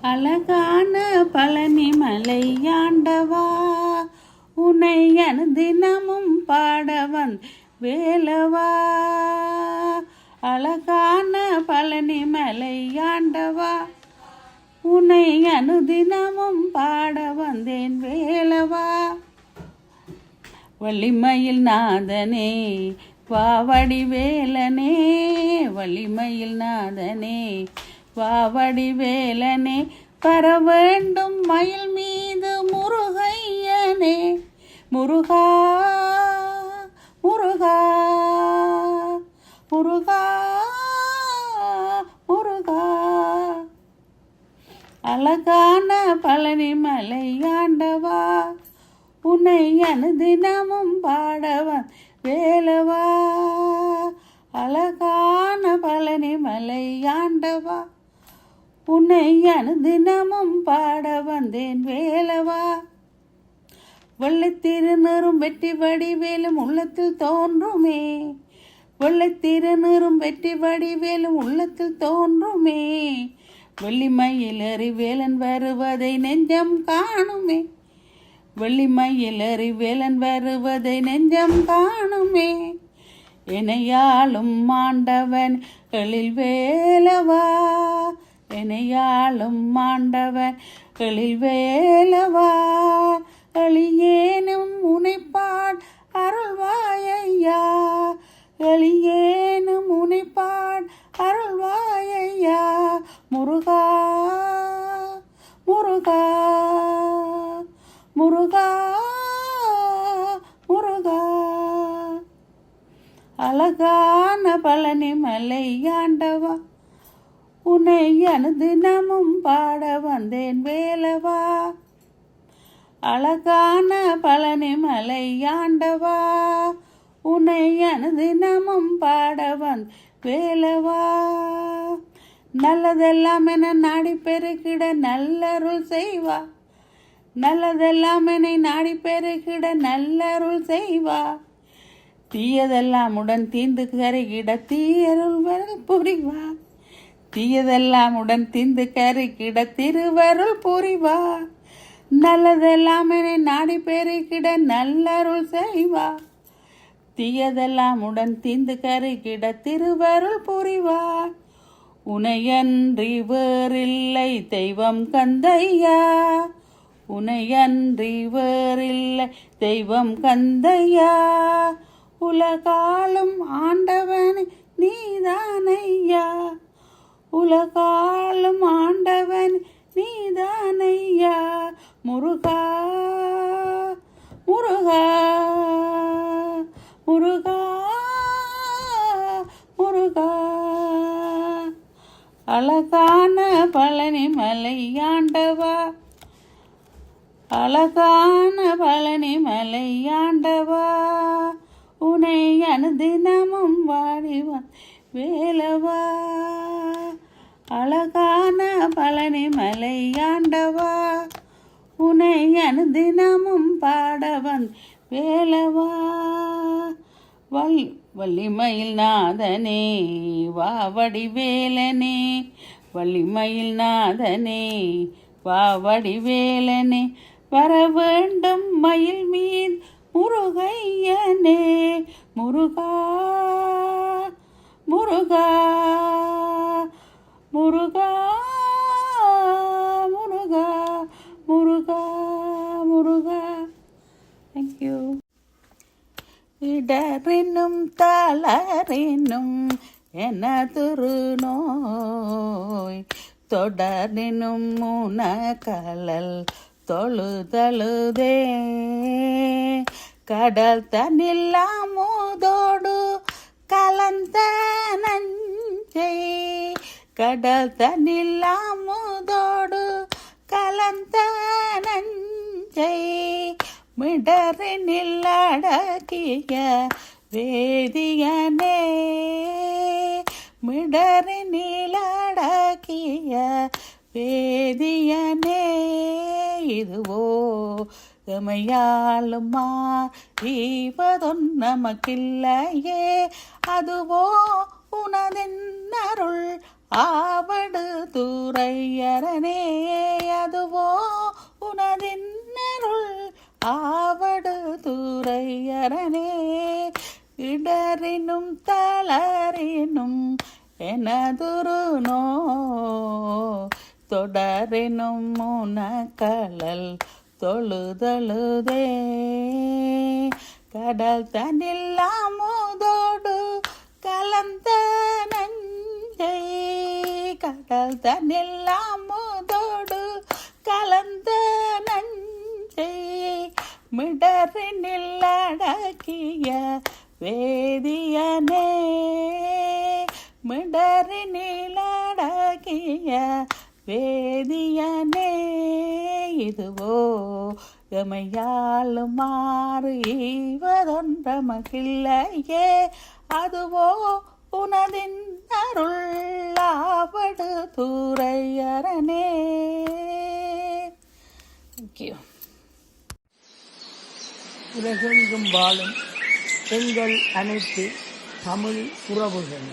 அழகான பழனி மலையாண்டவா உன்னை தினமும் பாடவன் வேலவா. அழகான பழனி மலையாண்டவா உன்னை அனுதினமும் பாட வந்தேன் வேலவா. வள்ளிமயில் நாதனே வாவடி வேலனே வள்ளிமயில் நாதனே வாவடி வேலனே பர வேண்டும் மயில் மீது முருகையனே. முருகா முருகா முருகா முருகா. அழகான பழனி மலையாண்டவா உன்னை அனுதினமும் பாடவன் வேலவா. அழகான பழனி மலையாண்டவா புன்னையனு தினமும் பாட வந்தேன் வேலவா. வெள்ளைத்திருநரும் வெற்றி வடிவேலும் உள்ளத்தில் தோன்றுமே. வெள்ளைத்திருநரும் வெற்றி வடிவேலும் உள்ளத்தில் தோன்றுமே. வெள்ளிமயில் அறிவேலன் வருவதை நெஞ்சம் காணுமே. வெள்ளிமயில் அறிவேலன் வருவதை நெஞ்சம் காணுமே. எனையாளும் மாண்டவன் எழில் வேலவா. எனையாளும் மாண்டவர் எழில் வேலவா? எளியேனும் உனைப்பாட் அருள்வாயையா? எளியேனும் உனைப்பாட் அருள்வாயையா? முருகா முருகா முருகா முருகா. அழகான பழனி மலை ஆண்டவா உன்னை அனுதினமும் பாட வந்தேன் வேலவா. அழகான பழனி மலையாண்டவா உன்னை அனுதினமும் பாட வந் வேலவா. நல்லதெல்லாம் என நாடி பெருகிட நல்லருள் செய்வா. நல்லதெல்லாம் என்னை நாடி பெருகிட நல்லருள் செய்வா. தீயதெல்லாம் உடன் தீந்து கருகிட தீயருள் புரிவா. தீயதெல்லாம் உடன் தீந்து கருகிட திருவருள் புரிவா. நல்லதெல்லாம் என்னை நாடி பெருகிட நல்லருள் செய்வா. தீயதெல்லாம் உடன் தீந்து கருகிட திருவருள் புரிவா. உனையன்றி வேறில்லை தெய்வம் கந்தையா. உனையன்றி வேறில்லை தெய்வம் கந்தையா. உலகாலும் ஆண்டவன் நீதானையா. உலகாலும் ஆண்டவன் நீதானையா முருகா முருகா முருகா முருகா. அழகான பழனி மலையாண்டவா அழகான பழனி மலையாண்டவா உனை அனுதினமும் வாடிவான் வேலவா. அழகான பழனி மலையாண்டவா உனை அனுதினமும் பாடவன் வேலவா. வல் வள்ளிமயில் நாதனே வாவடி வேலனே வள்ளிமயில் நாதனே வாவடி வேலனே வர வேண்டும் மயில் மீன் முருகையனே. முருகா முருகா. தளரினும் எனதுரு நோய் தொடரினும் முனகலல் தொழுதழுதே. கடல் தனில்லாமோதோடு கலந்த நஞ்சை. கடல் தனில்லாமோதோடு கலந்த நஞ்சை. மிடரினில் அடக்கிய வேதியனே மிடரினில் அடக்கிய வேதியனே இதுவோ எமையாளுமா ஈவதொன் நமக்கில்லையே அதுவோ உனதென்னருள் ஆவடு துறையரனே அதுவோ உனதென்னருள் ஆவடு துறையரனே. இடரினும் தளரினும் எனதுரு நோ. தொடரினும் முனக்கலல் தொழுதழுதே. கடல் தனில்லாமோதோடு கலந்த நஞ்சை. கடல் தனில்லாமோதோடு கலந்த நஞ்சை. மிடரினில் அடக்கிய வேதியனே மிடறி அடக்கிய வேதியனே இதுவோ எமையாலும் மாறு ஈவதொன்ற மகிழ்லையே அதுவோ உனதின் அருளாவடு தூரையரனே. தேங்க்யூ உலகெங்கும் வாழும் எங்கள் அனைத்து தமிழ் உறவுகள்